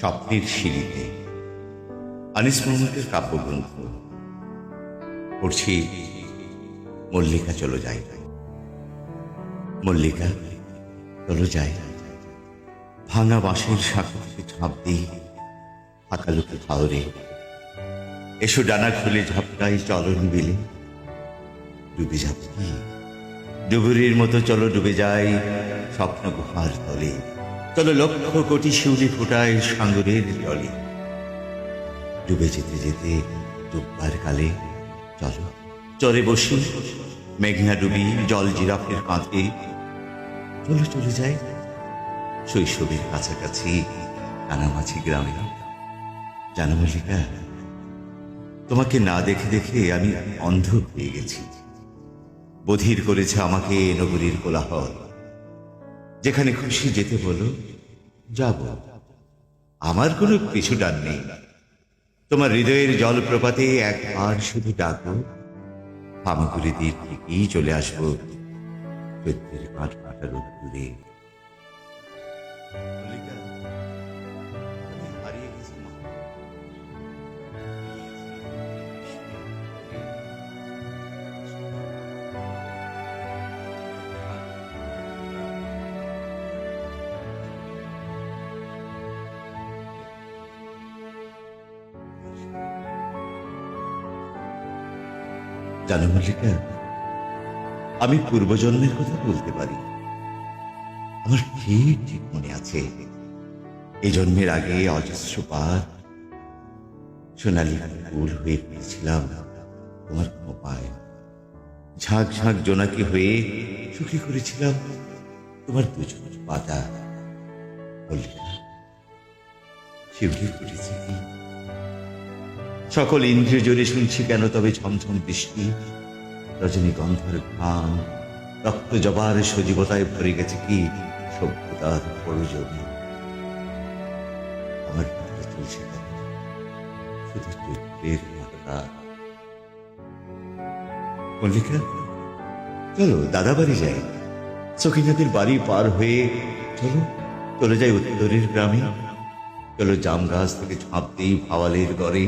স্বপ্নের সিঁড়িতে। আনিস মোহাম্মদের কাব্যগ্রন্থ পড়ছি, মল্লিকা চলো যাই। মল্লিকা, চলো যাই। ভাঙা বাঁশের থেকে ঝাঁপ দিই ফাঁকালুকে খাওয়ারে এসো ডানা খুলে ঝাপটাই চলন বিলে। ডুবে যাব ডুবুরির মতো চলো ডুবে যাই স্বপ্ন গুহার তলে। চলো লক্ষ কোটি শিউলি ফোটায় সাগরের জলে। ডুবে যেতে যেতে ডুববার কালে চলো। চরে বসি মেঘনা ডুবি জল জিরাফের কাঁধে। চলো চলে যায় শৈশবের কাছাকাছি, কানামাছি গ্রামে। জানো মল্লিকা, তোমাকে না দেখে দেখে আমি অন্ধ হয়ে গেছি। বধির করেছে আমাকে নগরীর কোলাহল। যেখানে খুশি যেতে বলো, যাব। আমার কোনো পিছু ডান নেই। তোমার হৃদয়ের জলপ্রপাতে একবার শুধু ডাকো হামাগুড়ি দিয়ে ঠিকই চলে আসব চৈত্রের কাঠ কাটা রোদ্দুরে হারিয়ে জানো মল্লিকা, আমি পূর্বজন্মের কথা বলতে পারি। আমার ঠিক ঠিক মনে আছে। এই জন্মের আগে অজস্র পার সোনালি ফুল হয়ে পেয়েছিলাম তোমার খোপায় ঝাঁক ঝাঁক জোনাকি হয়ে সুখী করেছিলাম তোমার দুজন পাতা। মল্লিকা, শিউলি ফুটেছে। কি সকল ইন্দ্রিয় জোরে শুনছি কেন তবে ঝমঝম বৃষ্টি, রজনীগন্ধার ঘাম রক্ত জবার সজীবতায় ভরে গেছে কি সভ্যতার প্রয়োজনে? আমার ভিতরে চলছে শুধু চৈত্রের মল্লিকা, চলো দাদা বাড়ি যাই সখিনাদের বাড়ি পার হয়ে চলো, চলে যাই উত্তরের গ্রামে। চলো জাম গাছ থেকে ঝাঁপ দিই ভাওয়ালের গড়ে।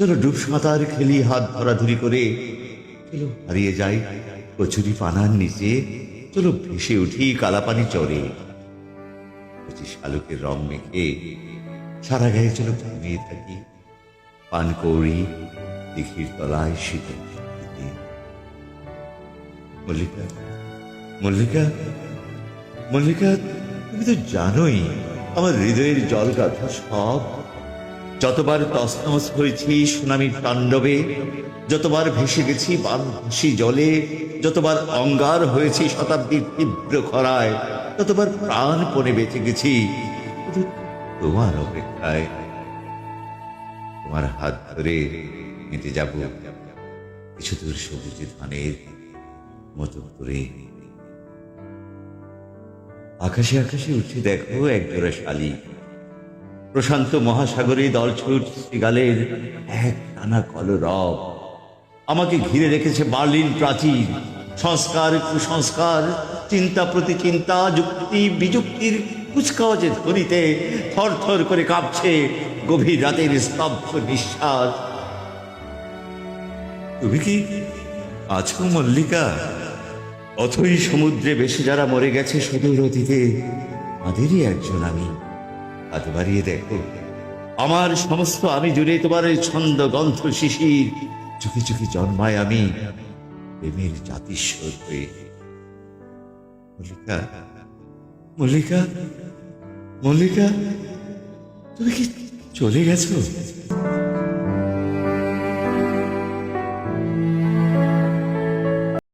চলো ডুব সাঁতার খেলি হাত ধরাধরি করে। চলো হারিয়ে যাই, কচুরি পানার নিচে। চলো ভেসে উঠি কালাপানি চরে। পঁচিশ আলোকের রং মেখে সারা গায়ে চলো ঘুমিয়ে থাকি। পান কৌড়ি দিঘির তলায় শীতল শীতে মল্লিকা মল্লিকা মল্লিকা, তুমি তো জানোই আমার হৃদয়ের জল গাথা সব। যতবার তসনস হয়েছি সুনামির তাণ্ডবে, যতবার ভেসে গেছি বানভাসি জলে, যতবার অঙ্গার হয়েছি শতাব্দীর তীব্র খরায়, ততবার প্রাণপণে বেঁচে গেছি। তোমার অপেক্ষায়। তোমার হাত ধরে হেঁটে যাব। কিছু দূর সবুজে ধানের মতো করে। আকাশে আকাশে উঠে দেখো একজোড়া শালিক প্রশান্ত মহাসাগরে দলছুট শ্রীগালের এক টানা কলরব। আমাকে ঘিরে রেখেছে বার্লিন প্রাচীর। সংস্কার, কুসংস্কার, চিন্তা প্রতি চিন্তা, যুক্তি বিযুক্তির কুচকাওয়াজে ধ্বনিতে থর থর করে কাঁপছে গভীর রাতের স্তব্ধ নিঃশ্বাস। তুমি কি আছো, মল্লিকা? অথই সমুদ্রে বেশি যারা মরে গেছে, সুদূর অতীতে তাদেরই একজন আমি। হাত বাড়িয়ে দেখো। আমার সমস্ত আমি জুড়ে তোমার ছন্দ গন্থ শিশির চুকি চুকি জন্মায় আমি প্রেমের জাতিস্বর হয়ে। মল্লিকা মল্লিকা মল্লিকা, তুমি কি চলে গেছো?